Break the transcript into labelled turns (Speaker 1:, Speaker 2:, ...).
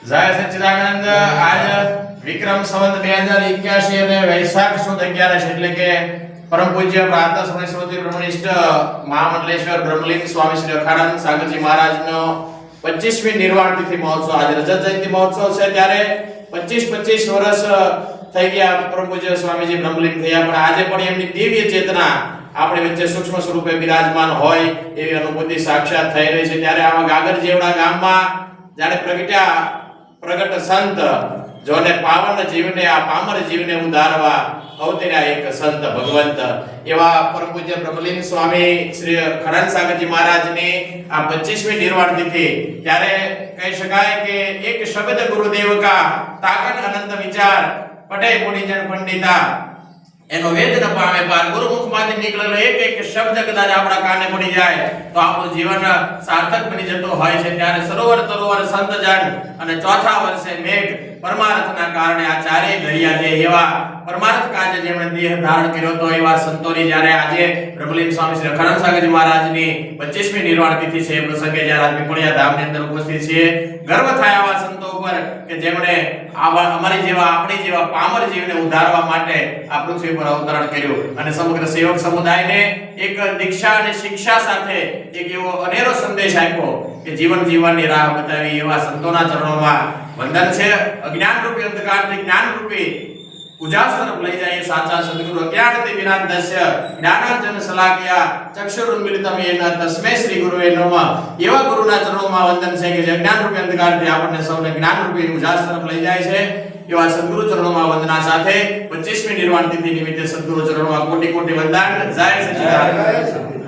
Speaker 1: જય સચ્ચિદાનંદ આજ વિક્રમ સંવત બે હજાર એક્યાસી અને વૈશાખ સુદ અગિયારસ એટલે કે પરમ પૂજ્ય પ્રાતઃ સમય બ્રહ્મનિષ્ઠ મહામંડલેશ્વર બ્રહ્મલિંગ સ્વામી શ્રી અખાનંદ સાગરજી મહારાજનો 25મી નિર્વાણ તિથિ મહોત્સવ. આજે રજત જયંતિ મહોત્સવ છે ત્યારે 25 25 વર્ષ થઈ ગયા પરમ પૂજ્ય સ્વામીજી બ્રહ્મલિંગ થયા. પણ આજે પણ એમની દિવ્ય ચેતના આપણી વચ્ચે સૂક્ષ્મ સ્વરૂપે બિરાજમાન હોય એવી અનુભૂતિ સાક્ષાત થઈ રહી છે. ત્યારે આવા ગાગર જેવડા ગામમાં જ્યારે પ્રગટ્યા પ્રગટ સંત, જોને પાવન જીવને, આ પામર જીવને ઉધારવા અવતર્યા એક સંત ભગવંત. એવા પરમ પૂજ્ય પ્રભલિંગ સ્વામી શ્રી ખરણ સાગરજી મહારાજની આ 25મી નિર્વાણ તિથિ, ત્યારે કહી શકાય કે એક શબ્દ ગુરુદેવ કા તાકન અનંત વિચાર, પટે ગુણીજન પંડિતા. એનો વેદ પામે પાર ગુરુમુખમાંથી નીકળેલો એક એક શબ્દ કદાચ આપણા કાને પડી જાય તો આપણું જીવન સાર્થક બની જતો હોય છે. ત્યારે સરોવર તરોવર સંત જન અને ચોથા વર્ષે મેઘ પરમાર્થના કારણે આ ચારેય દરિયા જે એવા પરમાર્થ કાજે જેમણે દેહ ધારણ કર્યો તો એવા સંતોની જ્યારે આજે પ્રભુલીન સ્વામી શ્રી અખંડ સાગરજી મહારાજની 25મી નિર્વાણ તિથિ છે, એ પ્રસંગે જ્યારે આપણે પીપળિયા ધામની અંદર ઉપસ્થિત છીએ, ગર્વ થાય આવા સંતો ઉપર કે જેમણે આવા અમારી જેવા, આપણી જેવા પામર જીવને ઉધારવા માટે આ પૃથ્વી પર અવતરણ કર્યું. અને સમગ્ર સેવક સમુદાયને એક દીક્ષા અને શિક્ષા સાથે એક એવો અનેરો સંદેશ આપ્યો કે જીવન જીવવાની રાહ બતાવી એવા સંતોના ચરણોમાં વંદન છે. અજ્ઞાન રૂપી અંધકારથી જ્ઞાન રૂપી ઉજાસ તરફ લઈ જાય સાચા સદગુરુ. અજ્ઞાનથી વિનાદસ્ય જ્ઞાનાંજન સલાકયા ચક્ષુરુન્મિલિતમ યેન તસ્મે શ્રી ગુરુએ નમઃ. એવા ગુરુના ચરણોમાં વંદન છે કે જે જ્ઞાન રૂપી અંધકારથી આપણને સૌને જ્ઞાન રૂપી ઉજાસ તરફ લઈ જાય છે. એવા સદગુરુ ચરણોમાં વંદના સાથે 25મી નિર્વાણ તિથિ નિમિત્તે સદગુરુ ચરણોમાં કોટી કોટી વંદન. જય સચિદાનંદ.